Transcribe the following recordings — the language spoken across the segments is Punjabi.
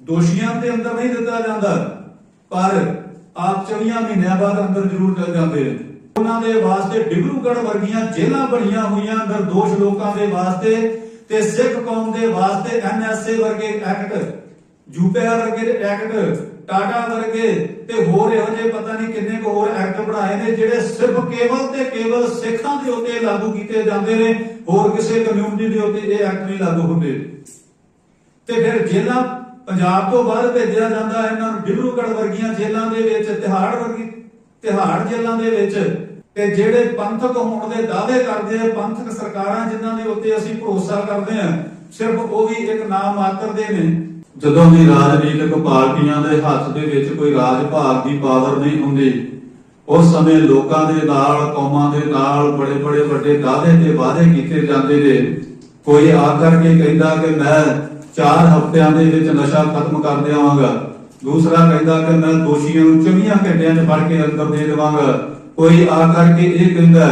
ਦੋਸ਼ੀਆਂ ਦੇ ਅੰਦਰ ਨਹੀਂ ਦਿੱਤਾ ਜਾਂਦਾ, ਪਰ ਆਪ 24 ਮਹੀਨਿਆਂ ਬਾਅਦ ਅੰਦਰ ਜ਼ਰੂਰ ਚਲ ਜਾਂਦੇ ਨੇ। ਉਹਨਾਂ ਦੇ ਵਾਸਤੇ ਡਿਬਰੂਗੜ੍ਹ ਵਰਗੀਆਂ ਜੇਲ੍ਹਾਂ ਬਣੀਆਂ ਹੋਈਆਂ ਅੰਦਰ ਲੋਕਾਂ ਦੇ ਵਾਸਤੇ ਤੇ ਸਿੱਖ ਕੌਮ ਦੇ ਵਾਸਤੇ ਐਨਐਸਏ ਵਰਗੇ ਐਕਟ ਯੂਪੀਆ ਵਰਗੇ ਐਕਟ, ਟਾਟਾ ਵਰਗੇ ਤੇ ਹੋਰ ਇਹੋ ਜਿਹੇ ਪਤਾ ਨਹੀਂ ਕਿੰਨੇ ਕੁ ਹੋਰ ਐਕਟ ਬਣਾਏ ਨੇ ਜਿਹੜੇ ਸਿਰਫ ਕੇਵਲ ਤੇ ਕੇਵਲ ਸਿੱਖਾਂ ਦੇ ਉੱਤੇ ਲਾਗੂ ਕੀਤੇ ਜਾਂਦੇ ਨੇ, ਹੋਰ ਕਿਸੇ ਕਮਿਊਨਿਟੀ ਦੇ ਉੱਤੇ ਇਹ ਐਕਟ ਨਹੀਂ ਲਾਗੂ ਹੁੰਦੇ। ਤੇ ਫਿਰ ਜੇਲ੍ਹਾਂ ਪੰਜਾਬ ਤੋਂ ਬਾਹਰ ਭੇਜਿਆ ਜਾਂਦਾ ਹੈ ਇਹਨਾਂ ਨੂੰ ਡਿਬਰੂਗੜ੍ਹ ਵਰਗੀਆਂ ਜੇਲ੍ਹਾਂ ਦੇ ਵਿੱਚ, ਤਿਹਾੜ ਵਰਗੀ, ਤਿਹਾੜ ਜੇਲ੍ਹਾਂ ਦੇ ਵਿੱਚ। ਤੇ ਜਿਹੜੇ ਪੰਥਕ ਹੋਣ ਦੇ ਦਾਅਵੇ ਕਰਦੇ ਆ, ਪੰਥਕ ਸਰਕਾਰਾਂ ਜਿਨ੍ਹਾਂ ਦੇ ਉੱਤੇ ਅਸੀਂ ਭਰੋਸਾ ਕਰਦੇ ਆ ਸਿਰਫ ਉਹ ਵੀ ਇੱਕ ਨਾਮ ਮਾਤਰ ਦੇ ਨੇ। ਜਦੋਂ ਵੀ ਰਾਜਨੀਤਿਕ ਪਾਰਟੀਆਂ ਦੇ ਹੱਥ ਦੇ ਵਿੱਚ ਕੋਈ ਰਾਜ ਭਾਗ ਦੀ ਪਾਵਰ ਨਹੀਂ ਹੁੰਦੀ, ਉਸ ਸਮੇਂ ਲੋਕਾਂ ਦੇ ਨਾਲ, ਕੌਮਾਂ ਦੇ ਨਾਲ ਬੜੇ ਬੜੇ ਵੱਡੇ ਦਾਅਵੇ ਤੇ ਵਾਅਦੇ ਕੀਤੇ ਜਾਂਦੇ ਨੇ। ਕੋਈ ਆ ਕਰਕੇ ਕਹਿੰਦਾ ਕਿ ਮੈਂ 4 ਹਫ਼ਤਿਆਂ ਦੇ ਵਿੱਚ ਨਸ਼ਾ ਖਤਮ ਕਰ ਦੇਵਾਂਗਾ ਦੂਸਰਾ ਕਹਿੰਦਾ ਕਿ ਮੈਂ ਦੋਸ਼ੀਆਂ ਨੂੰ 24 ਘੰਟਿਆਂ 'ਚ ਫੜ ਕੇ ਅੰਦਰ ਦੇ ਦੇਵਾਂਗਾ। ਕੋਈ ਆ ਕਰਕੇ ਇਹ ਕਹਿੰਦਾ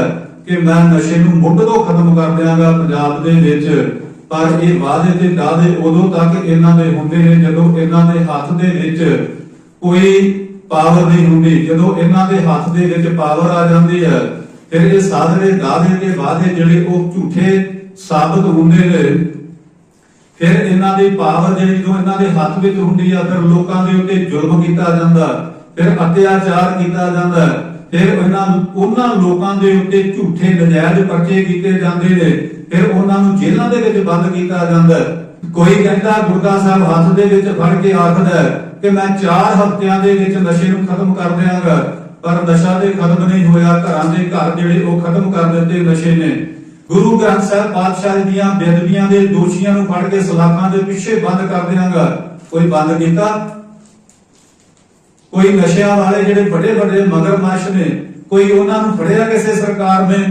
ਕਿ ਮੈਂ ਨਸ਼ੇ ਨੂੰ ਮੁੱਢ ਤੋਂ ਖਤਮ ਕਰ ਦਿਆਂਗਾ ਪੰਜਾਬ ਦੇ ਵਿੱਚ। ਪਰ ਇਹ ਵਾਅਦੇ ਤੇ ਦਾਅਵੇ ਉਦੋਂ ਤੱਕ ਇਹਨਾਂ ਦੇ ਹੁੰਦੇ ਨੇ ਜਦੋਂ ਇਹਨਾਂ ਦੇ ਹੱਥ ਦੇ ਵਿੱਚ ਕੋਈ ਪਾਵਰ ਨਹੀਂ ਹੁੰਦੀ। ਜਦੋਂ ਇਹਨਾਂ ਦੇ ਹੱਥ ਦੇ ਵਿੱਚ ਪਾਵਰ ਆ ਜਾਂਦੀ ਹੈ, ਫਿਰ ਇਹ ਸਾਧਰੇ ਦਾਅਵੇ ਤੇ ਵਾਅਦੇ ਜਿਹੜੇ ਉਹ ਝੂਠੇ ਸਾਬਤ ਹੁੰਦੇ ਨੇ। ਫਿਰ ਇਹਨਾਂ ਦੀ ਪਾਵਰ ਜਿਹੜੀ ਜੋ ਇਹਨਾਂ ਦੇ ਹੱਥ ਵਿੱਚ ਹੁੰਦੀ ਆ, ਫਿਰ ਲੋਕਾਂ ਦੇ ਉੱਤੇ ਜ਼ੁਲਮ ਕੀਤਾ ਜਾਂਦਾ, ਫਿਰ ਅਤਿਆਚਾਰ ਕੀਤਾ ਜਾਂਦਾ, ਫਿਰ ਇਹਨਾਂ ਉਹਨਾਂ ਲੋਕਾਂ ਦੇ ਉੱਤੇ ਝੂਠੇ ਨਜਾਇਜ਼ ਪਰਚੇ ਕੀਤੇ ਜਾਂਦੇ ਨੇ, ਫਿਰ ਉਹਨਾਂ ਨੂੰ ਜੇਲ੍ਹਾਂ ਦੇ ਵਿੱਚ ਬੰਦ ਕੀਤਾ ਜਾਂਦਾ। ਕੋਈ ਕਹਿੰਦਾ, ਗੁਰਦਾ ਸਾਹਿਬ ਹੱਥ ਦੇ ਵਿੱਚ ਫੜ ਕੇ ਆਖਦਾ ਕਿ ਮੈਂ 4 ਹਫ਼ਤਿਆਂ ਦੇ ਵਿੱਚ ਨਸ਼ੇ ਨੂੰ ਖਤਮ ਕਰ ਦਿਆਂਗਾ, ਪਰ ਨਸ਼ਾ ਤੇ ਖਤਮ ਨਹੀਂ ਹੋਇਆ, ਘਰਾਂ ਦੇ ਘਰ ਜਿਹੜੇ ਉਹ ਖਤਮ ਕਰ ਦਿੱਤੇ ਨਸ਼ੇ ਨੇ। ਗੁਰੂ ਗ੍ਰੰਥ ਸਾਹਿਬ ਪਾਤਸ਼ਾਹ ਦੀਆਂ ਬੇਦਬੀਆਂ ਦੇ ਦੋਸ਼ੀਆਂ ਨੂੰ ਫੜ ਕੇ ਸਲਾਖਾਂ ਦੇ ਪਿੱਛੇ ਬੰਦ ਕਰ ਦੇਵਾਂਗਾ ਕੋਈ ਬੰਦ ਕੀਤਾ? ਕੋਈ ਨਸ਼ਿਆਂ ਵਾਲੇ ਜਿਹੜੇ ਵੱਡੇ ਵੱਡੇ ਮਗਰਮੱਛ ਨੇ, ਕੋਈ ਉਹਨਾਂ ਨੂੰ ਫੜਿਆ ਕਿਸੇ ਸਰਕਾਰ ਨੇ?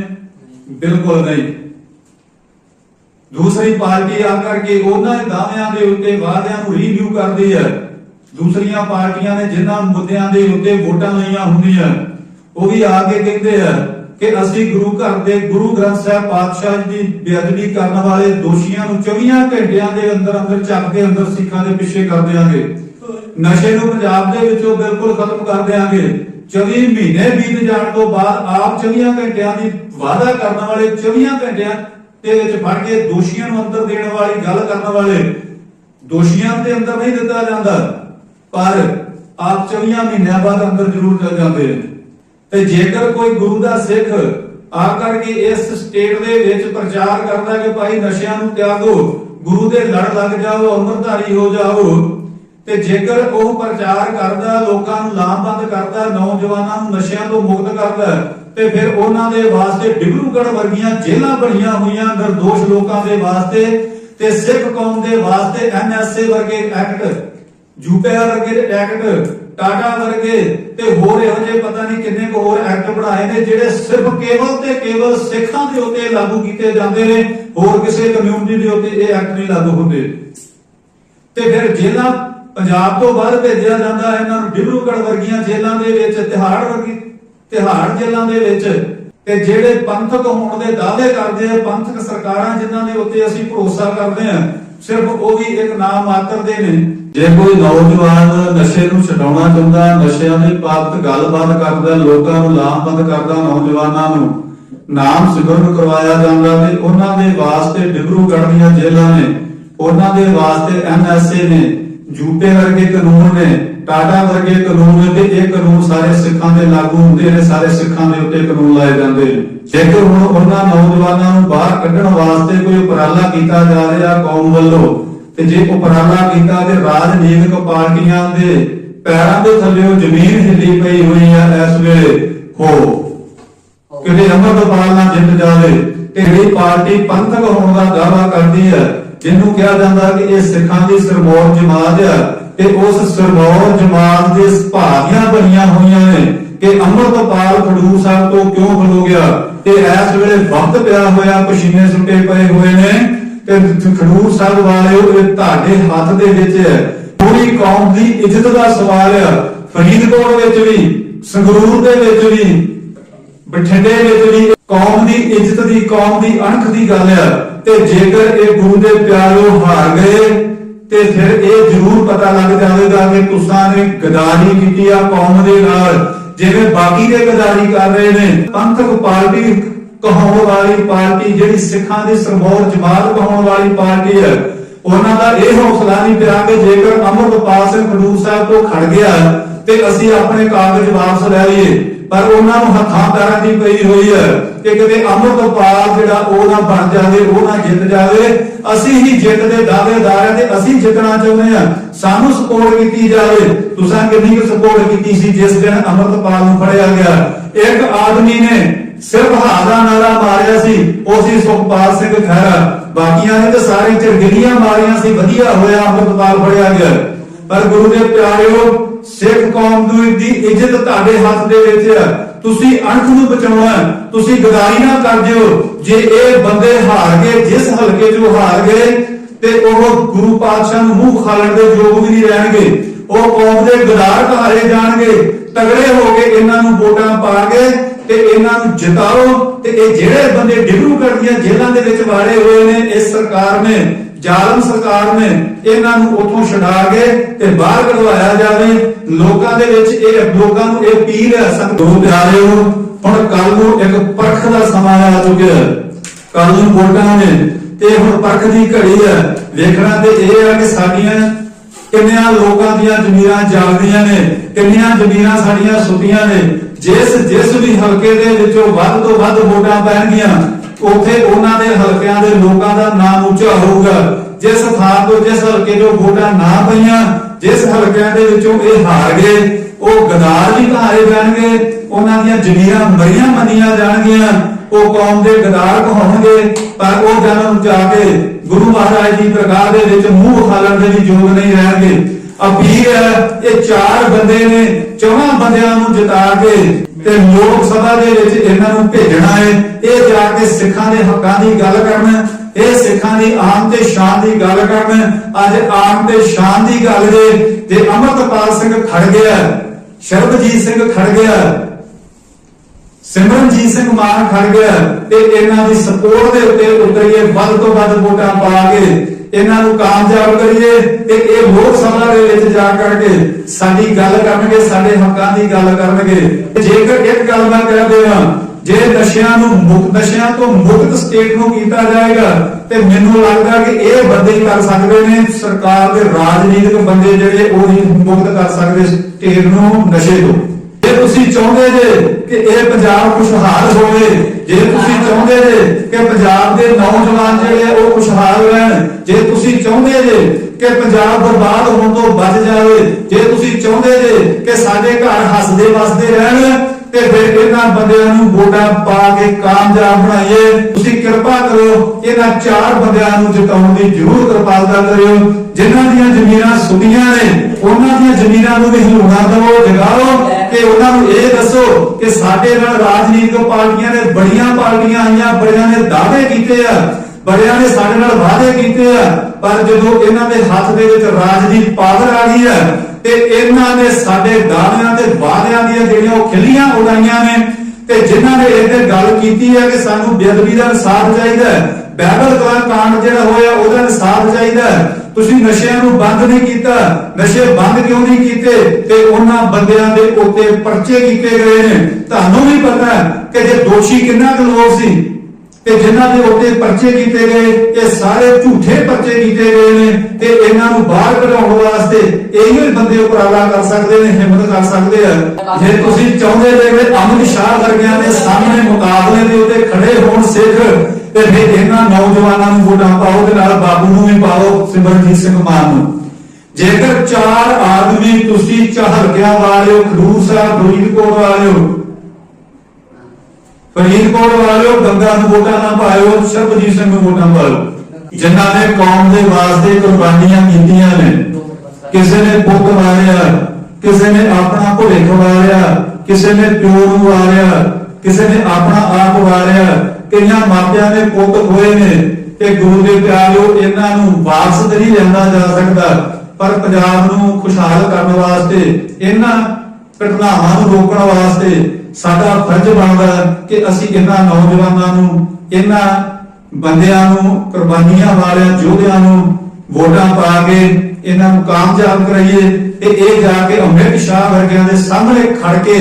ਬਿਲਕੁਲ ਨਹੀਂ। ਦੂਸਰੀ ਪਾਰਟੀ ਆ ਕਰਕੇ ਉਹਨਾਂ ਦੇ ਦਾਅਵਿਆਂ ਦੇ ਉੱਤੇ ਵਾਅਦਿਆਂ ਨੂੰ ਰੀਵਿਊ ਕਰਦੀ ਹੈ। ਦੂਸਰੀਆਂ ਪਾਰਟੀਆਂ ਨੇ ਜਿਨ੍ਹਾਂ ਮੁੱਦਿਆਂ ਦੇ ਉੱਤੇ ਵੋਟਾਂ ਲਈਆਂ ਹੁੰਦੀਆਂ, ਉਹ ਵੀ ਆ ਕੇ ਕਹਿੰਦੇ ਆ ਕਿ ਅਸੀਂ ਗੁਰੂ ਘਰ ਦੇ ਗੁਰੂ ਗ੍ਰੰਥ ਸਾਹਿਬ ਪਾਤਸ਼ਾਹ ਜੀ ਦੀ ਬੇਅਦਬੀ ਕਰਨ ਵਾਲੇ ਦੋਸ਼ੀਆਂ ਨੂੰ 24 ਘੰਟਿਆਂ ਦੇ ਅੰਦਰ ਅੰਦਰ ਚੱਕ ਕੇ ਅੰਦਰ ਸਿੱਖਾਂ ਦੇ ਪਿੱਛੇ ਕਰ ਦੇਵਾਂਗੇ ਨਸ਼ੇ ਨੂੰ ਪੰਜਾਬ ਦੇ ਵਿੱਚੋਂ ਬਿਲਕੁਲ ਖਤਮ ਕਰ ਦੇਵਾਂਗੇ 24 ਮਹੀਨੇ ਬੀਤ ਜਾਣ ਤੋਂ ਬਾਅਦ ਆਪ 24 ਘੰਟਿਆਂ ਦੀ ਵਾਅਦਾ ਕਰਨ ਵਾਲੇ 24 ਘੰਟਿਆਂ ਦੇ ਵਿੱਚ ਫੜ ਕੇ ਦੋਸ਼ੀਆਂ ਨੂੰ ਅੰਦਰ ਦੇਣ ਵਾਲੀ ਗੱਲ ਕਰਨ ਵਾਲੇ ਦੋਸ਼ੀਆਂ ਦੇ ਅੰਦਰ ਨਹੀਂ ਦਿੱਤਾ ਜਾਂਦਾ। ਪਰ ਆਪ 24 ਮਹੀਨਿਆਂ ਬਾਅਦ ਅੰਦਰ ਜ਼ਰੂਰ ਚਲ ਜਾਂਦੇ ਨੇ। ਤੇ ਜੇਕਰ ਕੋਈ ਗੁਰੂ ਦਾ ਸਿੱਖ ਆ ਕਰਕੇ ਇਸ ਸਟੇਟ ਦੇ ਵਿੱਚ ਪ੍ਰਚਾਰ ਕਰਦਾ ਕਿ ਭਾਈ ਨਸ਼ਿਆਂ ਨੂੰ ਤਿਆਗੋ, ਗੁਰੂ ਦੇ ਲੜ ਲੱਗ ਜਾਓ, ਅੰਮ੍ਰਿਤਧਾਰੀ ਹੋ ਜਾਓ, ਤੇ ਜੇਕਰ ਉਹ ਪ੍ਰਚਾਰ ਕਰਦਾ, ਲੋਕਾਂ ਨੂੰ ਲਾਮਬੰਦ ਕਰਦਾ, ਨੌਜਵਾਨਾਂ ਨੂੰ ਨਸ਼ਿਆਂ ਤੋਂ ਮੁਕਤ ਕਰਦਾ, ਤੇ ਫਿਰ ਉਹਨਾਂ ਦੇ ਵਾਸਤੇ ਡਿਬਰੂਗੜ੍ਹ ਵਰਗੀਆਂ ਜੇਲ੍ਹਾਂ ਬਣੀਆਂ ਹੋਈਆਂ ਅੰਦਰ ਲੋਕਾਂ ਦੇ ਵਾਸਤੇ ਤੇ ਸਿੱਖ ਕੌਮ ਦੇ ਵਾਸਤੇ ਐਨਐਸਏ ਵਰਗੇ ਐਕਟ ਯੂਪੀਆ ਵਰਗੇ ਐਕਟ ਟਾਟਾ ਵਰਗੇ ਤੇ ਹੋਰ ਇਹੋ ਜਿਹੇ ਪਤਾ ਨਹੀਂ ਕਿੰਨੇ ਕੁ ਹੋਰ ਐਕਟ ਬਣਾਏ ਨੇ ਜਿਹੜੇ ਸਿਰਫ ਕੇਵਲ ਤੇ ਕੇਵਲ ਸਿੱਖਾਂ ਦੇ ਉੱਤੇ ਲਾਗੂ ਕੀਤੇ ਜਾਂਦੇ ਨੇ, ਹੋਰ ਕਿਸੇ ਕਮਿਊਨਿਟੀ ਦੇ ਉੱਤੇ ਇਹ ਐਕਟ ਨਹੀਂ ਲਾਗੂ ਹੁੰਦੇ। ਤੇ ਫਿਰ ਜੇਲ੍ਹਾਂ ਪੰਜਾਬ ਤੋਂ ਬਾਹਰ ਭੇਜਿਆ ਜਾਂਦਾ ਹੈ, ਇਹਨਾਂ ਨੂੰ ਡਿਬਰੂਗੜ੍ਹ ਵਰਗੀਆਂ ਜੇਲਾਂ ਦੇ ਵਿੱਚ, ਤਿਹਾੜ ਵਰਗੀ, ਤਿਹਾੜ ਜੇਲ੍ਹਾਂ ਦੇ ਵਿੱਚ। ਤੇ ਜਿਹੜੇ ਪੰਥਕ ਹੋਣ ਦੇ ਦਾਅਵੇ ਕਰਦੇ ਆ, ਪੰਥਕ ਸਰਕਾਰਾਂ ਜਿਨ੍ਹਾਂ ਦੇ ਉੱਤੇ ਅਸੀਂ ਭਰੋਸਾ ਕਰਦੇ ਆ, ਸਿਰਫ ਉਹ ਵੀ ਇੱਕ ਨਾਮ ਮਾਤਰ ਦੇ ਨੇ। ਜੇ ਕੋਈ ਨੌਜਵਾਨ ਨਸ਼ੇ ਨੂੰ ਛਡਾਉਣਾ ਚਾਹੁੰਦਾ, ਨਸ਼ਿਆਂ ਦੀ ਪਾਪਤ ਗੱਲਬਾਤ ਕਰਦਾ, ਲੋਕਾਂ ਨੂੰ ਲਾਮਬੰਦ ਕਰਦਾ ਨੌਜਵਾਨਾਂ ਨੂੰ, ਨਾਮ ਸਿਮਰਨ ਕਰਵਾਇਆ ਜਾਂਦਾ ਤੇ ਉਹਨਾਂ ਦੇ ਵਾਸਤੇ ਡਿਬਰੂਗੜ੍ਹ ਦੀਆਂ ਜੇਲ੍ਹਾਂ ਨੇ, ਉਹਨਾਂ ਦੇ ਵਾਸਤੇ ਐਨਐਸਏ ਨੇ ਯੂਪੀ ਵਰਗੇ ਕਾਨੂੰਨ ਨੇ, ਟਾਟਾ ਵਰਗੇ ਕਾਨੂੰਨ ਨੇ ਤੇ ਇਹ ਕਾਨੂੰਨ ਸਾਰੇ ਸਿੱਖਾਂ ਦੇ ਲਾਗੂ ਹੁੰਦੇ ਨੇ, ਸਾਰੇ ਸਿੱਖਾਂ ਦੇ ਉੱਤੇ ਕਾਨੂੰਨ ਲਾਏ ਜਾਂਦੇ ਨੇ। ਜੇਕਰ ਹੁਣ ਉਹਨਾਂ ਨੌਜਵਾਨਾਂ ਨੂੰ ਬਾਹਰ ਕੱਢਣ ਵਾਸਤੇ ਕੋਈ ਉਪਰਾਲਾ ਕੀਤਾ ਜਾ ਰਿਹਾ, ਕੌਮ ਵੱਲੋਂ ਤੇ ਜੇ ਉਪਰਾਲਾ ਕੀਤਾ ਤੇ ਰਾਜਨੀਤਿਕ ਪਾਰਟੀਆਂ ਦੇ ਪੈਰਾਂ ਦੇ ਥੱਲੇੋਂ ਜ਼ਮੀਨ ਹਿੱਲੀ ਪਈ ਹੋਈ ਆ ਇਸ ਵੇਲੇ। ਹੋ। ਕਿਤੇ ਅੰਮ੍ਰਿਤਪਾਲ ਨਾਲ ਜਿੱਤ ਜਾਵੇ ਤੇ ਜਿਹੜੀ ਪਾਰਟੀ ਪੰਥਕ ਹੋਣ ਦਾ ਦਾਅਵਾ ਕਰਦੀ ਹੈ ਜਿਹਨੂੰ ਕਿਹਾ ਜਾਂਦਾ ਕਿ ਇਹ ਸਿੱਖਾਂ ਦੀ ਸਰਮੌਰ ਜਮਾਤ ਹੈ ਤੇ ਉਸ ਸਰਮੌਰ ਜਮਾਤ ਦੇ ਭਾਗੀਆਂ ਬਣੀਆਂ ਹੋਈਆਂ ਨੇ ਕਿ ਅੰਮ੍ਰਿਤਪਾਲ ਖਡੂਰ ਸਾਹਿਬ ਤੋਂ ਕਿਉਂ ਖਲੋ ਗਿਆ? ਤੇ ਇਸ ਵੇਲੇ ਵਕਤ ਪਿਆ ਹੋਇਆ, ਪਸੀਨੇ ਸੁੱਟੇ ਪਏ ਹੋਏ ਨੇ। ਤੇ ਖਡੂਰ ਸਾਹਿਬ ਵਾਲਿਓ, ਇਹ ਤੁਹਾਡੇ ਹੱਥ ਦੇ ਵਿੱਚ ਹੈ। ਪੂਰੀ ਕੌਮ ਦੀ ਇੱਜ਼ਤ ਦਾ ਸਵਾਲ ਹੈ। ਫਰੀਦਕੋਟ ਵਿੱਚ ਵੀ, ਸੰਗਰੂਰ ਦੇ ਵਿੱਚ ਵੀ, ਬਠਿੰਡੇ ਵਿੱਚ ਵੀ ਕੌਮ ਦੀ ਇੱਜ਼ਤ ਦੀ, ਕੌਮ ਦੀ ਅਣਖ ਦੀ ਗੱਲ ਹੈ। ਤੇ ਜੇਕਰ ਇਹ ਗੁਰੂ ਦੇ ਪਿਆਰੋ ਹਾਰ ਗਏ, ਤੇ ਫਿਰ ਇਹ ਜ਼ਰੂਰ ਪਤਾ ਲੱਗ ਜਾਵੇਗਾ ਕਿ ਤੁਸਾਂ ਨੇ ਗਦਾਰੀ ਕੀਤੀ ਆ ਕੌਮ ਦੇ ਨਾਲ। ਜਿਵੇਂ ਬਾਕੀ ਦੇ ਗਦਾਰੀ ਕਰ ਰਹੇ ਨੇ, ਪੰਥਕ ਪਾਰਟੀ ਕਹਾਉਣ ਵਾਲੀ ਪਾਰਟੀ ਜਿਹੜੀ ਸਿੱਖਾਂ ਦੀ ਸਰਬੋਰ ਜਮਾਤ ਕਹਾਉਣ ਵਾਲੀ ਪਾਰਟੀ ਹੈ, ਉਹਨਾਂ ਦਾ ਇਹ ਹੌਸਲਾ ਨਹੀਂ ਪਿਆ ਕਿ ਜੇਕਰ ਅਮਰਪਾਲ ਸਿੰਘ ਖਡੂਰ ਸਾਹਿਬ ਤੋਂ ਖੜ ਗਿਆ ਤੇ ਅਸੀਂ ਆਪਣੇ ਕਾਗਜ਼ ਵਾਪਸ ਲੈ ਲਈਏ। ਪਰ ਉਹਨਾਂ ਨੂੰ ਹੱਥਾਂ ਪੈਰਾਂ ਦੀ ਪਈ ਹੋਈ ਹੈ ਕਿ ਕਿਤੇ ਅਮਰਪਾਲ ਜਿਹੜਾ ਉਹ ਨਾ ਬਣ ਜਾਵੇ, ਉਹ ਨਾ ਜਿੱਤ ਜਾਵੇ। ਅਸੀਂ ਹੀ ਜਿੱਤ ਦੇ ਦਾਅਵੇਦਾਰ ਹਾਂ ਤੇ ਅਸੀਂ ਜਿੱਤਣਾ ਚਾਹੁੰਦੇ ਹਾਂ। ਸਾਨੂੰ ਸਪੋਰਟ ਕੀਤੀ ਜਾਵੇ। ਤੁਸੀਂ ਕਿੰਨੀ ਕੁ ਸਪੋਰਟ ਕੀਤੀ ਸੀ ਜਿਸ ਦਿਨ ਅਮਰਪਾਲ ਨੂੰ ਫੜਿਆ ਗਿਆ? ਇੱਕ ਆਦਮੀ ਨੇ ਸਿਰਫ ਹਾਦਾ ਨਾਰਾ ਮਾਰਿਆ ਸੀ, ਉਹ ਸੀ ਸੁਖਪਾਲ ਸਿੰਘ ਖਹਿਰਾ। ਬਾਕੀਆਂ ਨੇ ਤਾਂ ਸਾਰੇ ਚਰਗਲੀਆਂ ਮਾਰੀਆਂ ਸੀ, ਵਧੀਆ ਹੋਇਆ ਅਮਰਪਾਲ ਫੜਿਆ ਗਿਆ। ਪਰ ਗੁਰੂ ਦੇ ਪਿਆਰਿਓ, ਸਿੱਖ ਕੌਮ ਦੀ ਇੱਜ਼ਤ ਤੁਹਾਡੇ ਹੱਥ ਦੇ ਵਿੱਚ ਹੈ ਤੁਸੀਂ ਅਣਖ ਨੂੰ ਬਚਾਉਣਾ ਤੁਸੀਂ ਗਦਾਰੀ ਨਾ ਕਰ ਦਿਓ। ਜੇ ਇਹ ਬੰਦੇ ਹਾਰ ਗਏ, ਜਿਸ ਹਲਕੇ 'ਚੋਂ ਹਾਰ ਗਏ, ਤੇ ਉਹ ਗੁਰੂ ਪਾਤਸ਼ਾਹ ਨੂੰ ਮੂੰਹ ਖਾਲਣ ਦੇ ਯੋਗ ਵੀ ਨਹੀਂ ਰਹਿਣਗੇ। ਉਹ ਕੌਮ ਦੇ ਗਦਾਰ ਕਹਾਰੇ ਜਾਣਗੇ, ਤਗੜੇ ਹੋ ਕੇ ਇਹਨਾਂ ਨੂੰ ਵੋਟਾਂ ਪਾ ਕੇ ਤੇ ਇਹਨਾਂ ਨੂੰ ਜਿਤਾਓ ਤੇ ਇਹ ਜਿਹੜੇ ਬੰਦੇ ਡਿਬਰੂਗੜ੍ਹ ਦੀਆਂ ਜੇਲ੍ਹਾਂ ਦੇ ਵਿੱਚ ਵਾੜੇ ਹੋਏ ਨੇ ਇਸ ਸਰਕਾਰ ਨੇ, ਜ਼ਾਲਮ ਸਰਕਾਰ ਨੇ, ਇਹਨਾਂ ਨੂੰ ਉੱਥੋਂ ਛਡਾ ਕੇ ਤੇ ਬਾਹਰ ਕਢਵਾਇਆ ਜਾਵੇ। ਲੋਕਾਂ ਦੇ ਵਿੱਚ ਇਹ, ਲੋਕਾਂ ਨੂੰ ਇਹ ਅਪੀਲ ਹੈ ਸੰਗਤ ਗੁਰੂ ਹੁਣ ਕੱਲ ਨੂੰ ਇੱਕ ਪਰਖ ਦਾ ਸਮਾਂ ਆ ਚੁੱਕਿਆ ਕੱਲ ਨੂੰ ਵੋਟਾਂ ਨੇ ਤੇ ਹੁਣ ਪਰਖ ਦੀ ਘੜੀ ਹੈ। ਵੇਖਣਾ ਤੇ ਇਹ ਆ ਕਿ ਸਾਡੀਆਂ ਕਿੰਨੀਆਂ ਲੋਕਾਂ ਦੀਆਂ ਜ਼ਮੀਰਾਂ ਜਾਗਦੀਆਂ ਨੇ, ਕਿੰਨੀਆਂ ਜ਼ਮੀਰਾਂ ਸਾਡੀਆਂ ਸੁੱਤੀਆਂ ਨੇ ਜਿਸ ਜਿਸ ਵੀ ਹਲਕੇ ਦੇ ਵਿੱਚੋਂ ਵੱਧ ਤੋਂ ਵੱਧ ਵੋਟਾਂ ਪੈਣਗੀਆਂ, ਉੱਥੇ ਉਹਨਾਂ ਦੇ ਹਲਕਿਆਂ ਦੇ ਲੋਕਾਂ ਦਾ ਨਾਮ ਉੱਚਾ ਹੋਊਗਾ। ਜਿਸ ਥਾਂ ਤੋਂ ਜਿਸ ਹਲਕੇ ਤੋਂ ਵੋਟਾਂ ਨਾ ਪਈਆਂ, ਜਿਸ ਹਲਕਿਆਂ ਦੇ ਵਿੱਚੋਂ ਇਹ ਹਾਰ ਗਏ, ਉਹ ਗਦਾਰ ਵੀ ਕਹਾਰੇ ਜਾਣਗੇ ਉਹਨਾਂ ਦੀਆਂ ਜ਼ਮੀਰਾਂ ਮਰੀਆਂ ਮੰਨੀਆਂ ਜਾਣਗੀਆਂ, ਉਹ ਕੌਮ ਦੇ ਗਦਾਰ ਕਹਾਉਣਗੇ, ਪਰ ਉਹ ਜਨਮ ਜਾ ਕੇ ਗੁਰੂ ਮਹਾਰਾਜ ਦੀ ਪ੍ਰਕਾਸ਼ ਦੇ ਵਿੱਚ ਮੂੰਹ ਖਾਲਣ ਦੇ ਵੀ ਯੋਗ ਨਹੀਂ ਰਹਿਣਗੇ। ਅਪੀਲ ਹੈ, ਇਹ ਚਾਰ ਬੰਦੇ ਨੇ ਚੌਹਾਂ ਬੰਦਿਆਂ ਨੂੰ ਜਿਤਾ ਕੇ ਤੇ ਲੋਕ ਸਭਾ ਦੇ ਵਿੱਚ ਇਹਨਾਂ ਨੂੰ ਭੇਜਣਾ ਹੈ। ਇਹ ਜਾ ਕੇ ਸਿੱਖਾਂ ਦੇ ਹੱਕਾਂ ਦੀ ਗੱਲ ਕਰਨ, ਇਹ ਸਿੱਖਾਂ ਦੀ ਆਨ ਤੇ ਸ਼ਾਨ ਦੀ ਗੱਲ ਕਰਨ। ਅੱਜ ਆਨ ਤੇ ਸ਼ਾਨ ਦੀ ਗੱਲ ਜੇ ਤੇ ਅਮਰਤਪਾਲ ਸਿੰਘ ਖੜ ਗਿਆ, ਸ਼ਰਬਜੀਤ ਸਿੰਘ ਖੜ ਗਿਆ, ਸਿਮਰਨਜੀਤ ਸਿੰਘ ਮਾਨ ਖੜ ਗਿਆ, ਤੇ ਇਹਨਾਂ ਦੀ ਸਪੋਰਟ ਦੇ ਉੱਤੇ ਉਤਰੀਏ, ਵੱਧ ਤੋਂ ਵੱਧ ਵੋਟਾਂ ਪਾ ਕੇ ਇਹਨਾਂ ਨੂੰ ਕਾਮਯਾਬ ਕਰੀਏ ਤੇ ਇਹ ਲੋਕ ਸਭਾ ਦੇ ਵਿੱਚ ਜਾ ਕਰਕੇ ਸਾਡੀ ਗੱਲ ਕਰਨਗੇ, ਸਾਡੇ ਹੱਕਾਂ ਦੀ ਗੱਲ ਕਰਨਗੇ। ਜੇਕਰ ਇੱਕ ਗੱਲ ਮੈਂ ਕਹਿ ਦੇਵਾਂ ਜੇ ਨਸ਼ਿਆਂ ਨੂੰ ਮੁਕਤ ਨਸ਼ਿਆਂ ਤੋਂ ਮੁਕਤ ਸਟੇਟ ਨੂੰ ਕੀਤਾ ਜਾਏਗਾ, ਤੇ ਮੈਨੂੰ ਲੱਗਦਾ ਕਿ ਇਹ ਬੰਦੇ ਕਰ ਸਕਦੇ ਨੇ। ਸਰਕਾਰ ਦੇ ਰਾਜਨੀਤਿਕ ਬੰਦੇ ਜਿਹੜੇ, ਉਹ ਹੀ ਮੁਕਤ ਕਰ ਸਕਦੇ ਸਟੇਟ ਨੂੰ, ਨਸ਼ੇ ਤੋਂ। ਜੇ ਤੁਸੀਂ ਚਾਹੁੰਦੇ ਜੇ ਕਿ ਇਹ ਪੰਜਾਬ ਖੁਸ਼ਹਾਲ ਹੋਵੇ ਜੇ ਤੁਸੀਂ ਚਾਹੁੰਦੇ ਜੇ ਕਿ ਪੰਜਾਬ ਦੇ ਨੌਜਵਾਨ ਜਿਹੜੇ ਉਹ ਖੁਸ਼ਹਾਲ ਰਹਿਣ ਜੇ ਤੁਸੀਂ ਚਾਹੁੰਦੇ ਜੇ ਕਿ ਪੰਜਾਬ ਬਰਬਾਦ ਹੋਣ ਤੋਂ ਬਚ ਜਾਵੇ ਜੇ ਤੁਸੀਂ ਚਾਹੁੰਦੇ ਜੇ ਕਿ ਸਾਡੇ ਘਰ ਹੱਸਦੇ ਵਸਦੇ ਰਹਿਣ ਤੇ ਫਿਰ ਇਹਨਾਂ ਬੰਦਿਆਂ ਨੂੰ ਵੋਟਾਂ ਪਾ ਕੇ ਕਾਮਯਾਬ ਬਣਾਈਏ। ਤੁਸੀਂ ਕਿਰਪਾ ਕਰੋ ਇਹਨਾਂ ਚਾਰ ਬੰਦਿਆਂ ਨੂੰ ਜਿਤਾਉਣ ਦੀ ਜ਼ਰੂਰ ਕਿਰਪਾਲਤਾ ਕਰਿਓ। ਜਿਨ੍ਹਾਂ ਦੀਆਂ ਜ਼ਮੀਰਾਂ ਸੁਣੀਆਂ ਨੇ ਉਹਨਾਂ ਦੀਆਂ ਜ਼ਮੀਰਾਂ ਨੂੰ ਵੀ ਹਿਲਾਉਣਾ ਦਿਵੋ ਜਗਾਓ। ਕਿ ਉਹਨਾਂ ਨੂੰ ਇਹ ਦੱਸੋ ਕਿ ਸਾਡੇ ਨਾਲ ਰਾਜਨੀਤਿਕ ਪਾਰਟੀਆਂ ਨੇ ਬੜੀਆਂ ਪਾਰਟੀਆਂ ਆਈਆਂ, ਬੜਿਆਂ ਨੇ ਦਾਅਵੇ ਕੀਤੇ ਆ, ਬੜਿਆਂ ਨੇ ਸਾਡੇ ਨਾਲ ਵਾਅਦੇ ਕੀਤੇ ਆ, ਪਰ ਜਦੋਂ ਇਹਨਾਂ ਦੇ ਹੱਥ ਦੇ ਵਿੱਚ ਰਾਜ ਪਾਵਰ ਆ ਗਈ ਹੈ ਤੇ ਇਹਨਾਂ ਨੇ ਸਾਡੇ ਦਾਅਵਿਆਂ ਤੇ ਵਾਅਦਿਆਂ ਦੀਆਂ ਜਿਹੜੀਆਂ ਉਹ ਖਿੱਲੀਆਂ ਉਡਾਈਆਂ ਨੇ ਤੇ ਜਿਨ੍ਹਾਂ ਨੇ ਇਹਦੇ ਗੱਲ ਕੀਤੀ ਹੈ ਕਿ ਸਾਨੂੰ ਬੇਅਦਬੀ ਦਾ ਇਨਸਾਫ ਚਾਹੀਦਾ ਹੈ ਬਾਈਬਲ ਕਾਂਡ ਜਿਹੜਾ ਹੋਇਆ ਉਹਦਾ ਇਨਸਾਫ ਚਾਹੀਦਾ ਹੈ ਤੁਸੀਂ ਨਸ਼ਿਆਂ ਨੂੰ ਬੰਦ ਨਹੀਂ ਕੀਤਾ, ਨਸ਼ੇ ਬੰਦ ਕਿਉਂ ਨਹੀਂ ਕੀਤੇ? ਤੇ ਉਹਨਾਂ ਬੰਦਿਆਂ ਦੇ ਉੱਤੇ ਪਰਚੇ ਕੀਤੇ ਗਏ ਨੇ। ਤੁਹਾਨੂੰ ਵੀ ਪਤਾ ਹੈ ਕਿ ਜੇ ਦੋਸ਼ੀ ਕਿੰਨਾ ਕੁ ਲੋਕ ਸੀ, ਤੇ ਜਿਨ੍ਹਾਂ ਦੇ ਉੱਤੇ ਪਰਚੇ ਕੀਤੇ ਗਏ, ਇਹ ਸਾਰੇ ਝੂਠੇ ਪਰਚੇ ਕੀਤੇ ਗਏ ਨੇ, ਤੇ ਇਹਨਾਂ ਨੂੰ ਬਾਹਰ ਕਢਾਉਣ ਵਾਸਤੇ ਇਹੋ ਬੰਦੇ ਉਪਰਾਲਾ ਕਰ ਸਕਦੇ ਨੇ, ਹਿੰਮਤ ਕਰ ਸਕਦੇ ਆ। ਜੇ ਤੁਸੀਂ ਚਾਹੁੰਦੇ ਜੇ ਕਿ ਸ਼ਾਹ ਵਰਗਿਆਂ ਦੇ ਸਾਹਮਣੇ ਮੁਕਾਬਲੇ ਦੇ ਉੱਤੇ ਖੜੇ ਹੋਣ ਸਿੱਖ ਤੇ ਫਿਰ ਇਹਨਾਂ ਨੌਜਵਾਨਾਂ ਨੂੰ ਵੋਟਾਂ ਪਾਓ ਤੇ ਨਾਲ ਬਾਬੂ ਨੂੰ ਵੀ ਪਾਓ ਸਿਮਰਨਜੀਤ ਸਿੰਘ ਮਾਨ ਨੂੰ। ਜੇਕਰ ਚਾਰ ਆਦਮੀ ਤੁਸੀਂ ਚਾਹਲਕਿਆਂ ਵਾਲਿਓ ਖਡੂਰ ਸਾਹਿਬ, ਫਰੀਦਕੋਟ ਵਾਲਿਓ ਫਰੀਦਕੋਟ ਵਾਲਿਓ ਗੰਗਾ ਨੂੰ ਵੋਟਾਂ ਨਾ ਪਾਇਓ, ਸਰਬਜੀਤ ਸਿੰਘ ਨੂੰ ਵੋਟਾਂ ਪਾਇਓ ਜਿਨ੍ਹਾਂ ਨੇ ਕੌਮ ਦੇ ਵਾਸਤੇ ਕੁਰਬਾਨੀਆਂ ਕੀਤੀਆਂ ਨੇ, ਕਿਸੇ ਨੇ ਪੁੱਤ ਵਾਰਿਆ ਕਿਸੇ ਨੇ ਆਪਣਾ ਭੁਲੇਖ ਵਾਰਿਆ ਕਿਸੇ ਨੇ ਪਿਓ ਨੂੰ ਵਾਰਿਆ ਕਿਸੇ ਨੇ ਆਪਣਾ ਆਪ ਵਾਰਿਆ ਕਈਆਂ ਮਾਪਿਆਂ ਨੇ ਪੁੱਤ ਹੋਏ ਨੇ ਤੇ ਗੁਰੂ ਦੇ ਪਿਆਰਿਓ, ਇਹਨਾਂ ਨੂੰ ਵਾਪਸ ਤੇ ਨਹੀਂ ਲਿਆਂਦਾ ਜਾ ਸਕਦਾ, ਪਰ ਪੰਜਾਬ ਨੂੰ ਖੁਸ਼ਹਾਲ ਕਰਨ ਵਾਸਤੇ, ਇਹਨਾਂ ਘਟਨਾਵਾਂ ਨੂੰ ਰੋਕਣ ਵਾਸਤੇ ਸਾਡਾ ਫਰਜ਼ ਬਣਦਾ ਕਿ ਅਸੀਂ ਇਹਨਾਂ ਨੌਜਵਾਨਾਂ ਨੂੰ, ਇਹਨਾਂ ਬੰਦਿਆਂ ਨੂੰ, ਕੁਰਬਾਨੀਆਂ ਵਾਲਿਆਂ, ਯੋਧਿਆਂ ਨੂੰ ਵੋਟਾਂ ਪਾ ਕੇ ਇਹਨਾਂ ਨੂੰ ਕਾਮਯਾਬ ਕਰਾਈਏ ਤੇ ਇਹ ਜਾ ਕੇ ਅਮਿਤ ਸ਼ਾਹ ਵਰਗਿਆਂ ਦੇ ਸਾਹਮਣੇ ਖੜ ਕੇ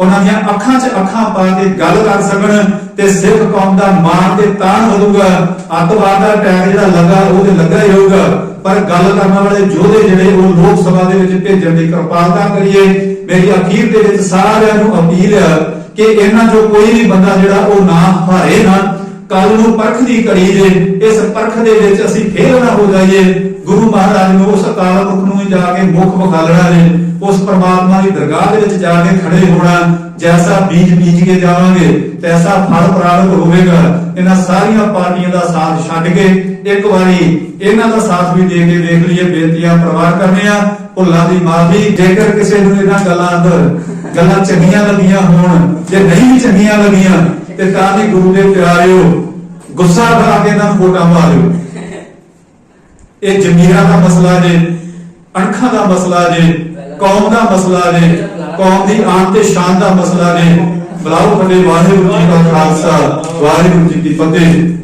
ਉਹਨਾਂ ਦੀਆਂ ਅੱਖਾਂ 'ਚ ਅੱਖਾਂ ਪਾ ਕੇ ਗੱਲ ਕਰ ਸਕਣ ਤੇ ਸਿੱਖ ਕੌਮ ਦਾ ਮਾਣ ਤੇ ਤਾਣ ਵਧੂਗਾ। ਅੱਤਵਾਦ ਦਾ ਟੈਗ ਜਿਹੜਾ ਲੱਗਾ, ਉਹ ਤੇ ਲੱਗਾ ਹੀ ਹੋਊਗਾ। ਪਰ ਗੱਲ ਕਰਨ ਵਾਲੇ ਯੋਧੇ ਜਿਹੜੇ, ਉਹ ਲੋਕ ਸਭਾ ਦੇ ਵਿੱਚ ਭੇਜਣ ਦੀ ਕਿਰਪਾਲਤਾ ਕਰੀਏ। ਮੇਰੀ ਅਖੀਰ ਦੇ ਵਿੱਚ ਸਾਰਿਆਂ ਨੂੰ ਅਪੀਲ ਹੈ ਕਿ ਇਹਨਾਂ ਚੋਂ ਕੋਈ ਵੀ ਬੰਦਾ ਜਿਹੜਾ, ਉਹ ਨਾ ਹਾਰੇ ਨਾ। ਕੱਲ ਨੂੰ ਪਰਖ ਦੀ ਕਰੀ ਜੇ, ਇਸ ਪਰਖ ਦੇ ਵਿੱਚ ਅਸੀਂ ਫੇਲ ਨਾ ਹੋ ਜਾਈਏ। ਮਹਾਰਾਜ ਨੂੰ ਉਸ ਅਕਾਲ ਪੁਰਖ ਨੂੰ ਜਾ ਕੇ ਮੁਖ ਵਿਖਾਲਣਾ ਨੇ, ਉਸ ਪ੍ਰਮਾਤਮਾ ਦੀ ਦਰਗਾਹ ਦੇ ਵਿੱਚ ਜਾ ਕੇ ਖੜੇ ਹੋਣਾ, ਜੈਸਾ ਬੀਜ ਬੀਜ ਕੇ ਜਾਵਾਂਗੇ, ਤੈਸਾ ਫਲ ਪ੍ਰਾਪਤ ਹੋਵੇਗਾ, ਇਹਨਾਂ ਸਾਰੀਆਂ ਪਾਰਟੀਆਂ ਦਾ ਸਾਥ ਛੱਡ ਕੇ ਇੱਕ ਵਾਰੀ ਇਹਨਾਂ ਦਾ ਸਾਥ ਵੀ ਦੇ ਕੇ ਦੇਖ ਲਈਏ, ਬੇਨਤੀਆਂ ਪ੍ਰਵਾਨ ਕਰਨੇ ਆ, ਭੁੱਲਾਂ ਦੀ ਮਾਫੀ, ਜੇਕਰ ਕਿਸੇ ਨੂੰ ਇਹਨਾਂ ਗੱਲਾਂ ਅੰਦਰ ਗੱਲਾਂ ਚੰਗੀਆਂ ਲੱਗੀਆਂ ਹੋਣ, ਜੇ ਨਹੀਂ ਵੀ ਚੰਗੀਆਂ ਲੱਗੀਆਂ, ਤੇ ਤਾਂ ਵੀ ਗੁਰੂ ਦੇ ਪਿਆਰਿਓ ਗੁੱਸਾ ਖਾ ਕੇ ਇਹਨਾਂ ਨੂੰ ਵੋਟਾਂ ਮਾਰਿਓ। ਇਹ ਜ਼ਮੀਰਾਂ ਦਾ ਮਸਲਾ ਜੇ, ਅਣਖਾਂ ਦਾ ਮਸਲਾ ਜੇ, ਕੌਮ ਦਾ ਮਸਲਾ ਜੇ, ਕੌਮ ਦੀ ਆਨ ਤੇ ਸ਼ਾਨ ਦਾ ਮਸਲਾ ਜੇ। ਬਲਾਉ ਫਟੇ ਵਾਹਿਗੁਰੂ ਜੀ ਦਾ ਖਾਲਸਾ, ਵਾਹਿਗੁਰੂ ਜੀ ਕੀ ਫਤਿਹ।